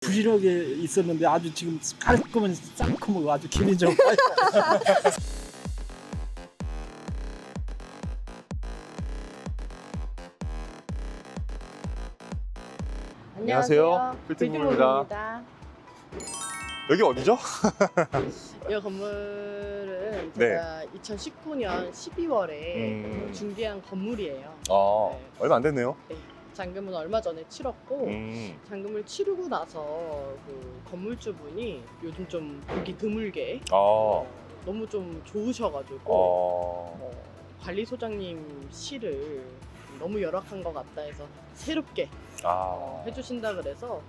부지런하게 있었는데 아주 지금 깔끔한 쌍콤하고 아주 기분 좋고 안녕하세요. 빌딩몰입니다. 여기 어디죠? 이 건물은 네. 제가 2019년 12월에 음. 중개한 건물이에요. 아, 네. 얼마 안 됐네요. 잔금은 얼마 전에 치렀고 음. 잔금을 치르고 나서 그 건물주분이 요즘 좀 보기 드물게 아, 어, 너무 좀 좋으셔가지고 어, 어, 관리소장님 시를 너무 열악한 것 같다 해서 새롭게 어, 아, 해주신다 그래서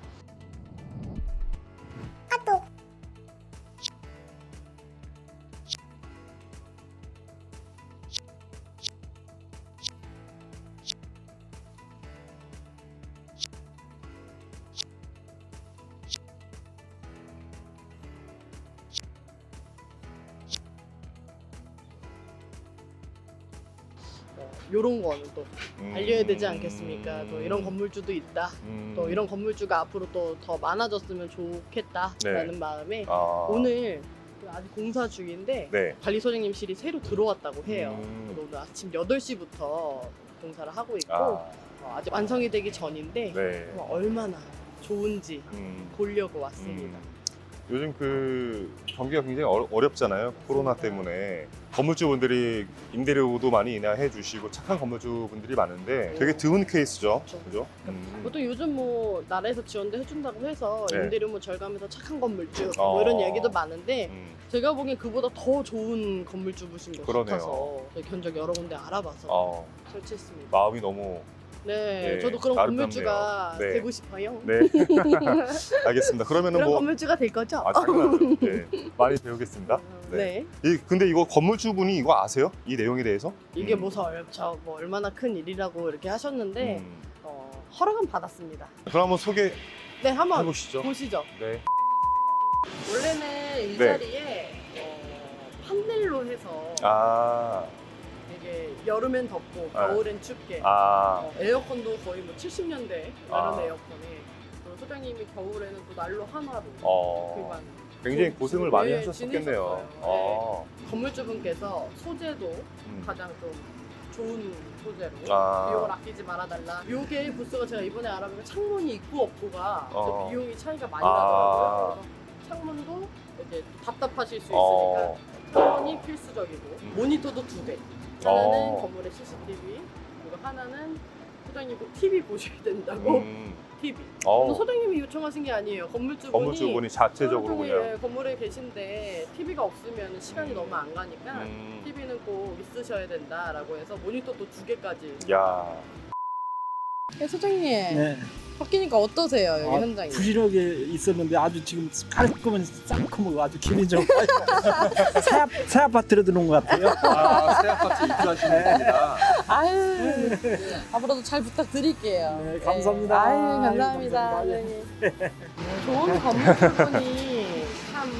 어, 요런 거는 또 음. 알려야 되지 않겠습니까? 또 이런 건물주도 있다. 음. 또 이런 건물주가 앞으로 또 더 많아졌으면 좋겠다라는 네. 마음에 아, 오늘 그 아직 공사 중인데 네. 관리 소장님실이 새로 들어왔다고 해요. 음. 그래서 오늘 아침 8시부터 공사를 하고 있고 아, 어, 아직 완성이 되기 전인데 네. 어, 얼마나 좋은지 음. 보려고 왔습니다. 음. 요즘 그 경기가 굉장히 어, 어렵잖아요. 코로나 때문에 건물주분들이 임대료도 많이 인하해 주시고 착한 건물주분들이 많은데 되게 드문 케이스죠. 그렇죠. 그죠? 음. 보통 요즘 뭐 나라에서 지원도 해준다고 해서 네. 임대료 뭐 절감해서 착한 건물주 어. 뭐 이런 얘기도 많은데 음. 제가 보기엔 그보다 더 좋은 건물주 부신 것 그러네요. 같아서 저희 견적 여러 군데 알아봐서 어, 설치했습니다. 마음이 너무 네, 네, 저도 그런 아름답네요. 건물주가 네. 되고 싶어요. 네. 알겠습니다. 그러면은 그런 뭐 건물주가 될 거죠? 아. 네. 많이 배우겠습니다. 네. 이, 근데 이거 건물주분이 이거 아세요? 이 내용에 대해서? 이게 음. 뭐, 설, 저, 뭐 얼마나 큰 일이라고 이렇게 하셨는데 음. 어, 허락은 받았습니다. 그럼 한번 소개해 네, 한번 보시죠. 보시죠. 네. 원래는 이 네. 자리에 어, 판넬로 해서 아, 이게 여름엔 덥고 아. 겨울엔 춥게 아, 어, 에어컨도 거의 뭐 70년대 이런 아. 에어컨에 또 소장님이 겨울에는 또 난로 하나로 어, 그만 굉장히 좀- 고생을 많이 네, 하셨었겠네요. 아, 건물주분께서 소재도 음. 가장 좀 좋은 소재로 아. 비용을 아끼지 말아달라. 요게 부스가 제가 이번에 알아보니까 창문이 있고 없고가 또 어. 비용이 차이가 많이 아. 나더라고요. 그래서 창문도 이제 답답하실 수 있으니까 어, 창문이 필수적이고 음. 모니터도 두 대. 하나는 어. 건물의 CCTV 그리고 하나는 소장님 꼭 TV 보셔야 된다고 음, TV. 어, 소장님이 요청하신 게 아니에요. 건물주분이 건물주분이 자체적으로 하루 그냥. 건물에 계신데 TV가 없으면 시간이 음. 너무 안 가니까 음, TV는 꼭 있으셔야 된다라고 해서 모니터도 두 개까지. 야, 네, 소장님 네. 바뀌니까 어떠세요 여기 아, 현장이? 부지런하게 있었는데 아주 지금 깔끔한 쌍콤하고 아주 기분 좋고 새, 아- 새 아파트로 들어온 것 같아요. 아, 새 아파트 입주하시는 겁니다. 아유 앞으로도 잘 부탁드릴게요. 네, 감사합니다. 아유 감사합니다. 감사합니다. 네. 좋은 건물주분이 참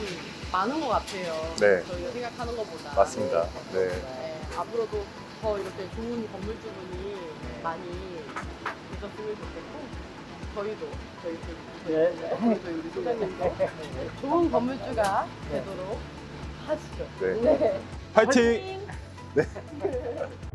많은 것 같아요. 네. 저희가 생각하는 것보다. 맞습니다. 네. 네, 앞으로도 더 이렇게 좋은 건물주분이 많이 계셨으면 좋겠고 저희도 저희 저희 네. 저희 우리 소장님도 좋은 건물주가 되도록 하시죠. 네. 네. 파이팅! 화이팅!